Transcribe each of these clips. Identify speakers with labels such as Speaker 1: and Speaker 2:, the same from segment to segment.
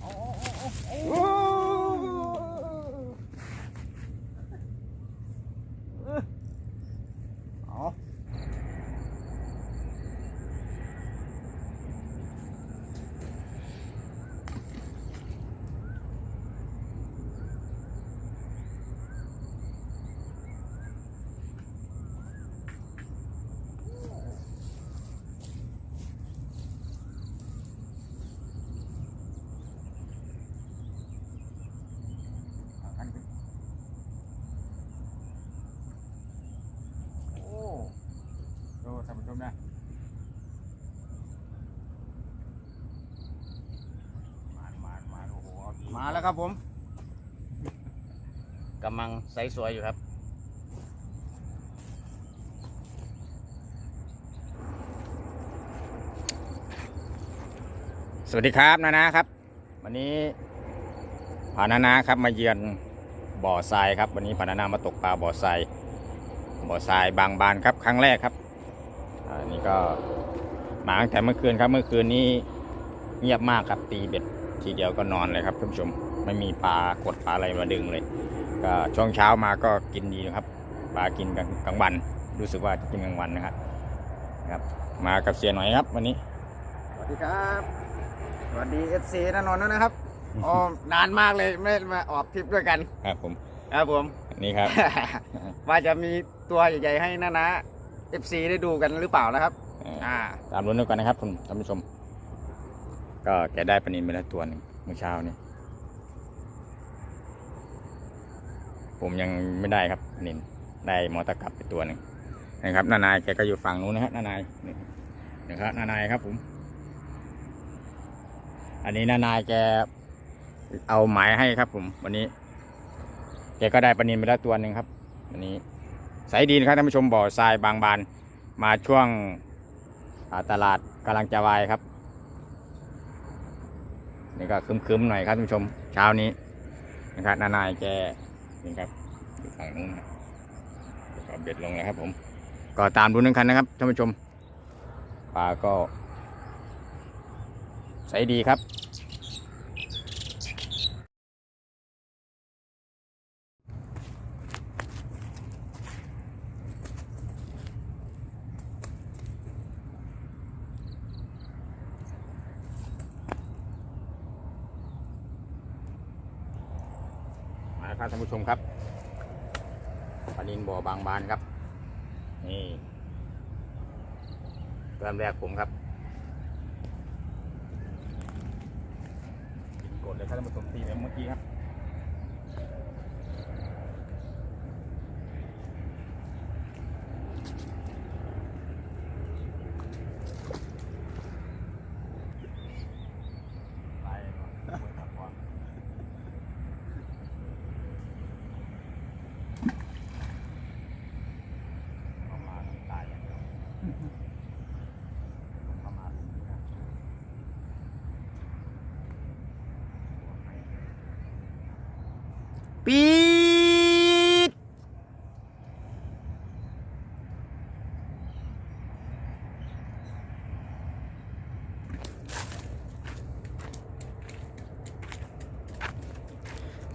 Speaker 1: โอ้โอ้
Speaker 2: โอ้เอา
Speaker 1: เอาคันขึ้นโอ้ดูท่านผู้ชมนะมามามาโอ้โหเอาดี
Speaker 2: มาแล้ว ครับผมกำลังใสสวยอยู่ครับ สวัสดีครับนานาครับ วันนี้พานานาครับมาเยือนบ่อทรายครับ วันนี้พานานามาตกปลาบ่อทรายบ่อทรายบางบานครับครั้งแรกครับอันนี้ก็มาตั้งแต่เมื่อคืนครับเมื่อคืนนี้เงียบมากครับตีเบ็ดทีเดียวก็นอนเลยครับท่านผู้ชม ไม่มีปลากดปลาอะไรมาดึงเลย ก็ช่วงเช้ามาก็กินดีนะครับปลากินกลางกลางวัน รู้สึกว่าจะกินกลางวันนะครับครับ มากับเสียหน่อยครับ วันนี้
Speaker 3: สวัสดีครับ สวัสดีเอฟซีนนนท์ด้วยนะครับอ๋อนานมากเลยไม่มาออกทริปด้วยกัน
Speaker 2: ครับผม
Speaker 3: ครับผม
Speaker 2: นี่ครับ
Speaker 3: ว่าจะมีตัวใหญ่ๆให้นะนะเอฟซีได้ดูกันหรือเปล่านะครับอ่า
Speaker 2: ตามรุ้นด้วยกันนะครับคุณท่านผู้ชม ก็แกได้ปลานินไปแล้วตัวหนึ่งเมื่อเช้านี้ ผมยังไม่ได้ครับปนินได้มอเตอร์กลับไปตัวหนึ่งนะครับนานายแกก็อยู่ฝั่งนู้นนะฮะนานายนี่นะครับนานายครับผม อันนี้นานายแกเอาหมายให้ครับ ผม วันนี้ แกก็ได้ปนินไปแล้วตัวหนึ่งครับวันนี้ใสดีนะครับท่านผู้ชมบ่อทรายบางบาน มาช่วงตลาดกำลังจะวายครับนี่ก็คึมๆหน่อยครับท่านผู้ชม เช้านี้นะครับนานายแก นี่ครับอยู่ฝั่งนู้นนะก็เบ็ดลงเลยครับผม ก็ตามดูนึงคันนะครับท่านผู้ชมปลาก็ใสดีครับาครับท่านผู้ชมครับปลานินบ่อบางบานครับ นี่เริ่มแรกผมครับกดเลยครับท่านผู้ชมตีแบบเมื่อกี้ครับ ไปก่อนเปิดก่อน ประมาณตายอย่างเดียวประมาณนี้นะ
Speaker 3: ปีด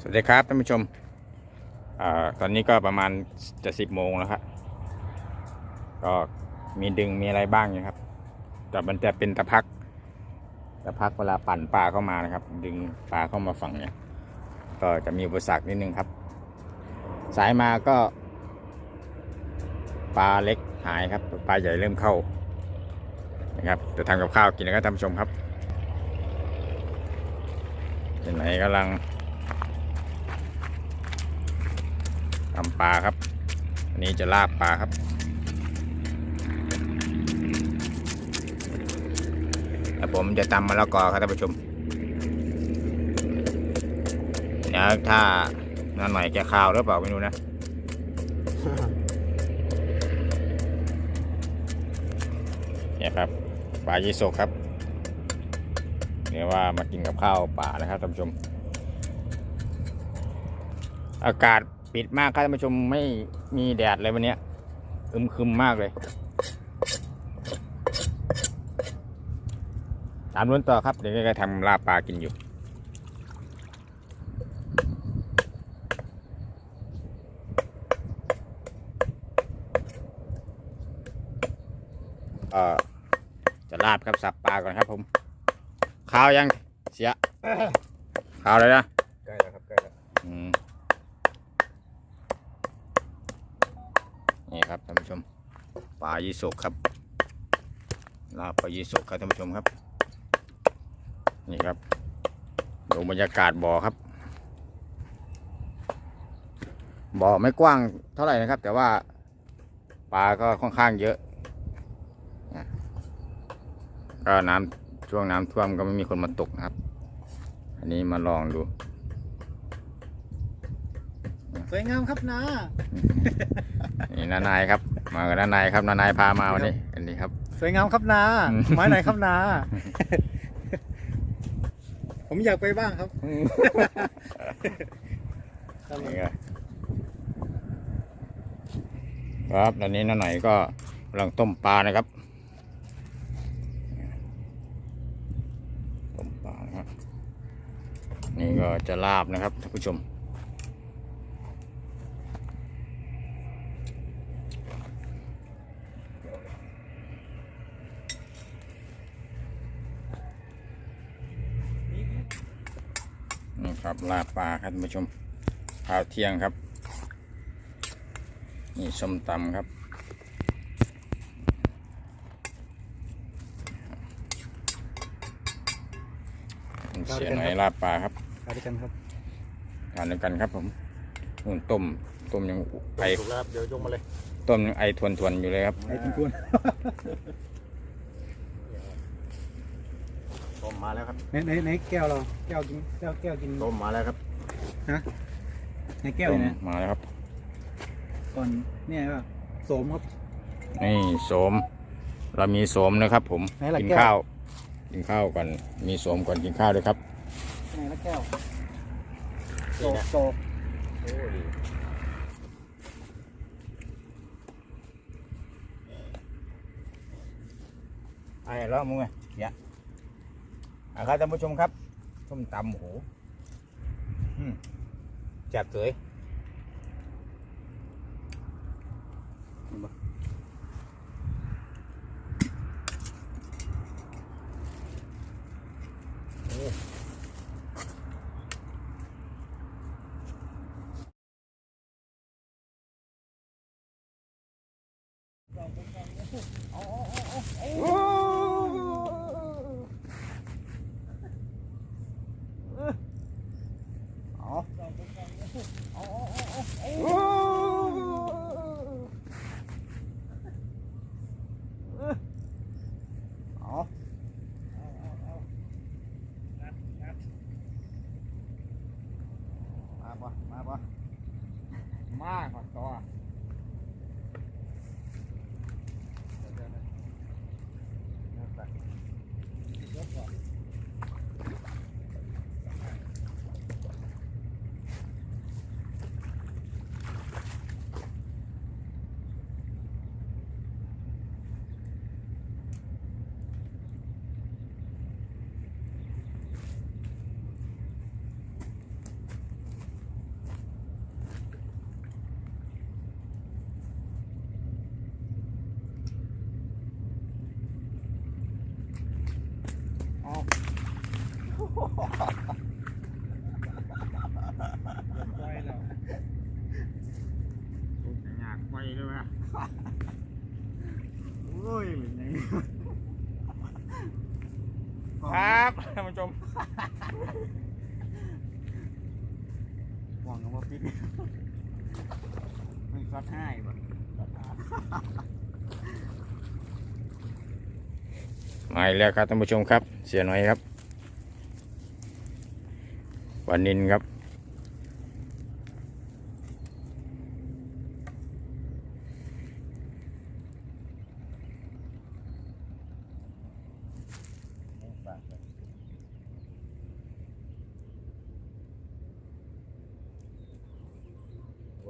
Speaker 2: สวัสดีครับท่านผู้ชมอตอนนี้ก็ประมาณจะสิบโมงแล้วครับก็มีดึงมีอะไรบ้างอยู่ครับ แต่มันจะเป็นตะพัก ตะพักเวลาปั่นปลาเข้ามานะครับ ดึงปลาเข้ามาฝั่งเนี่ย ก็จะมีอุปสรรคนิดนึงครับ สายมาก็ ปลาเล็กหายครับ ปลาใหญ่เริ่มเข้า นะครับจะทำกับข้าวกินนะครับท่านผู้ชมครับเป็นไหนกำลัง ทำปลาครับ อันนี้จะลาบปลาครับ แล้วผมจะตำมะละกอครับท่านผู้ชมเดี๋ยวถ้านั่นหน่อยแกข้าวหรือเปล่าไม่รู้นะเนี่ยครับปลายีโซกครับเดี๋ยวว่ามากินกับข้าวป่านะครับท่านผู้ชม อากาศ ปิดมากครับท่านผู้ชมไม่มีแดดเลยวันนี้อึมครึมมากเลย ตามล้วนต่อครับ เดี๋ยวก็ทำลาปลากินอยู่ จะลาบครับสับปลาก่อนครับผมข้าวยังเสียข้าวเลยนะายี่สกครับ ลาบปลายี่สกครับท่านผู้ชมครับ นี่ครับดูบรรยากาศบ่อครับ บ่อไม่กว้างเท่าไหร่นะครับ แต่ว่าปลาก็ค่อนข้างเยอะนะก็น้ำช่วงน้ำท่วมก็ไม่มีคนมาตกนะครับ อันนี้มาลองดู
Speaker 3: สวยงามครับนา
Speaker 2: นี่นานายครับ มากับนานายครับนานายพามาวันนี้ อันนี้ครับ
Speaker 3: สวยงามครับนา
Speaker 2: อืม
Speaker 3: ไม้ไหนครับนา ผมอยากไปบ้างครับ
Speaker 2: นี่ก็ครับตอนนี้น้าหน่อยก็กำลังต้มปลานะครับ ต้มปลานะครับ นี่ก็จะลาบนะครับท่านผู้ชม นี่ครับลาบปลาครับท่านผู้ชมข้าวเที่ยงครับ นี่ส้มตำครับ เสียไหนลาบปลาครับ
Speaker 3: ไปด้วยกันครับ
Speaker 2: ทานด้วยกันครับผมนู่นต้มต้มยังไอ
Speaker 3: ถูกแล้วครับเดี๋ยวยกมาเลย
Speaker 2: ต้มยังไอทวนทวนๆอยู่เลยครับ
Speaker 3: ไอ้ทุนทุนต้ มมาแล้วครับ
Speaker 4: ในในในแก้วเราแก้วกินแก้วแก้วกิน
Speaker 3: ต้มมาแล้วครับ
Speaker 4: ในแก้ว
Speaker 2: ต้ม
Speaker 4: เนี่ยนะ
Speaker 2: มาแล้วครับ
Speaker 4: ก่อนเนี่ยก็โสมครับ
Speaker 2: นี่โสม เรามีโสมนะครับ ผม
Speaker 4: ไหนล่ะ
Speaker 2: กิน
Speaker 4: แก้ว
Speaker 2: ข้าว กินข้าวก่อน มีโสมก่อนกินข้าวด้วยครับ
Speaker 4: ในละแก้วโส
Speaker 3: นี่
Speaker 4: ก
Speaker 3: นะ
Speaker 4: โสก
Speaker 3: โอ้ย
Speaker 2: ไอ้แล้วมึงไงเดี๋ยวอะ ครับท่านผู้ชมครับส้มตำหูจับเสยเอามาปะมาปะ
Speaker 1: มากกว่าตัว
Speaker 2: อยากไปด้วยไหม
Speaker 4: โอ้ยเป็นไง
Speaker 2: ครับท่านผู้ชม
Speaker 4: หวังว่าปิดมันซัดให้ปะ
Speaker 2: มาอีกแล้วครับท่านผู้ชมครับ เสียหน่อยครับวันนินครับ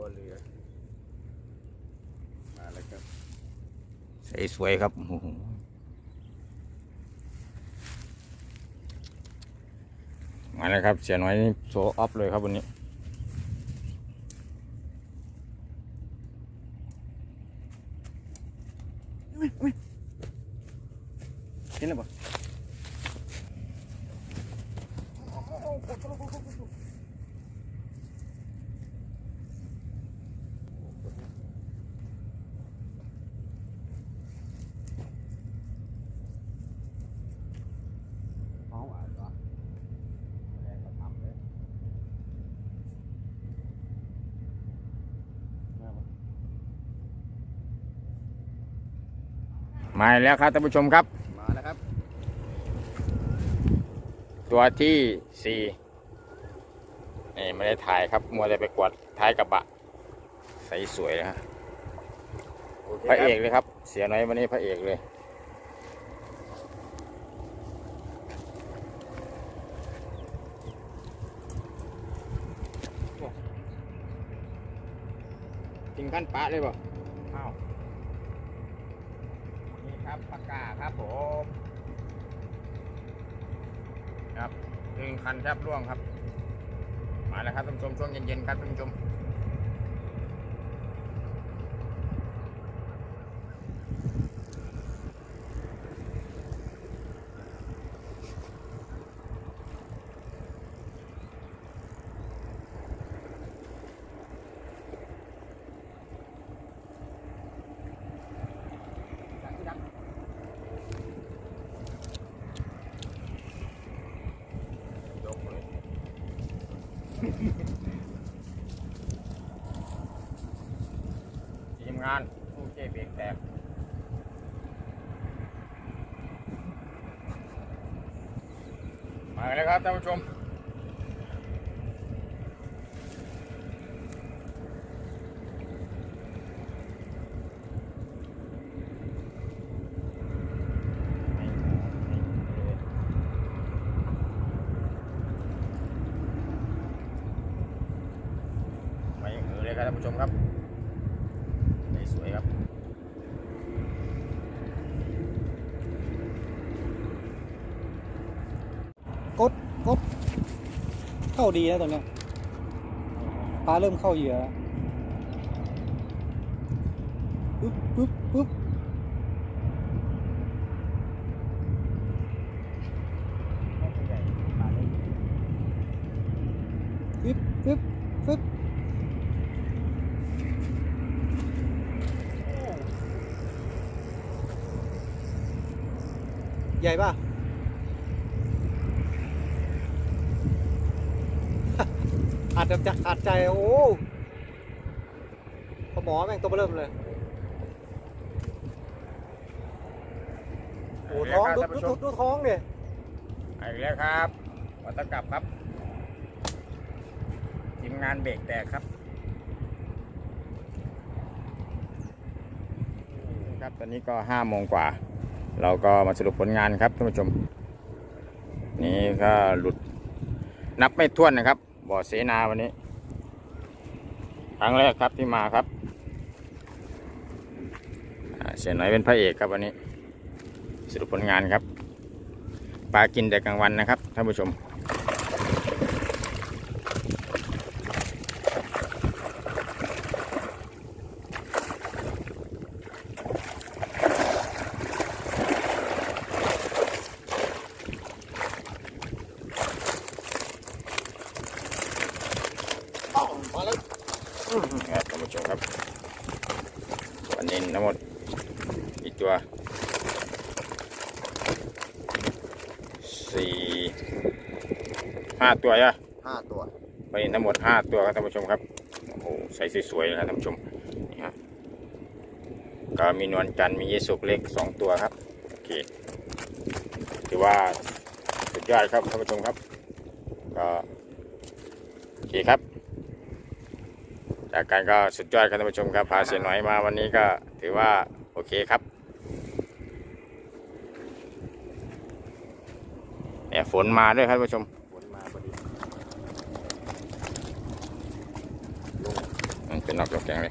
Speaker 3: อเรือมาแล้วครับ
Speaker 2: ใส่สวยครับมาแล้วครับ เสียน้อยโซออฟเลยครับวันนี้เห็น
Speaker 5: แล้วปะ
Speaker 2: มาแล้วครับท่านผู้ชมครับ
Speaker 3: มาแล้วครับ
Speaker 2: ตัวที่สี่นี่ไม่ได้ถ่ายครับ มัวแต่ไปกวาดท้ายกระบะ ใสสวยเลยฮะ
Speaker 3: โค
Speaker 2: พระเอก
Speaker 3: คบ
Speaker 2: เลยครับ เสียน้อยวันนี้พระเอกเลย ถึงขั้นปะเลยป่ะอ้าว นี่ ครับปากกาครับผมครับหนึ่งคันแทบร่วงครับ มาแล้วครับท่านผู้ชมช่วงเย็นๆครับท่านผู้ชม ยกเลย ทีมงานผู้เชี่ยวเบรกแตกมาแล้วครับท่านผู้ชมเออเลย ครับท่านผู้ชมครับสวยครับ
Speaker 4: กดกดเข้าดีนะตรงเนี้ยปลาเริ่มเข้าเหยื่อแล้วปึ๊บปุ๊บปึ๊บปึ๊บปึ๊บปึ๊บให ญ่ป่ะอาจจะจะขาดใจ โอ้ปลาหมอแม่งตัวเบอเริ่มเลย โอ้ท้อง
Speaker 2: เา
Speaker 4: ดู
Speaker 2: แล้วครับท่าน
Speaker 4: ดู
Speaker 2: ผู้ช
Speaker 4: ดู
Speaker 2: ม
Speaker 4: ดูท้องเนี่ย
Speaker 2: เอาอีกแล้วครับวัตกลับครับทีมงานเบรกแตกครับครับ ตอนนี้ก็ห้าโมงกว่า เราก็มาสรุปผลงานครับท่านผู้ชม นี่ก็หลุดนับไม่ถ้วนนะครับ บ่อเสนาวันนี้ ครั้งแรกครับที่มาครับเสียหน่อยเป็นพระเอกครับวันนี้ สรุปผลงานครับปลากินแต่กลางวันนะครับท่านผู้ชม
Speaker 3: มาแล้ว
Speaker 2: ครับท่านผู้ชมครับวันนี้ทั้งหมดอีกตัวสี่ ห้าตัวอะ
Speaker 3: ห้าตัว
Speaker 2: วันนี้ทั้งหมดห้าตัวครับท่านผู้ชมครับโอ้โหใส่สวยๆนะครับท่านผู้ชมนี่ฮะก็มีนวลจันทร์มีเยสุกเล็กสองตัวครับโอเคถือว่าสุดยอดครับท่านผู้ชมครับก็โอเคครับ จากการก็สุดยอดครับท่านผู้ชมครับพาเสียหน่อยมาวันนี้ก็ถือว่าโอเคครับเนี่ยฝนมาด้วยครับท่านผู้ชม
Speaker 3: ฝนมาพอดี
Speaker 2: มัน เป็นนอกจอกแกงเลย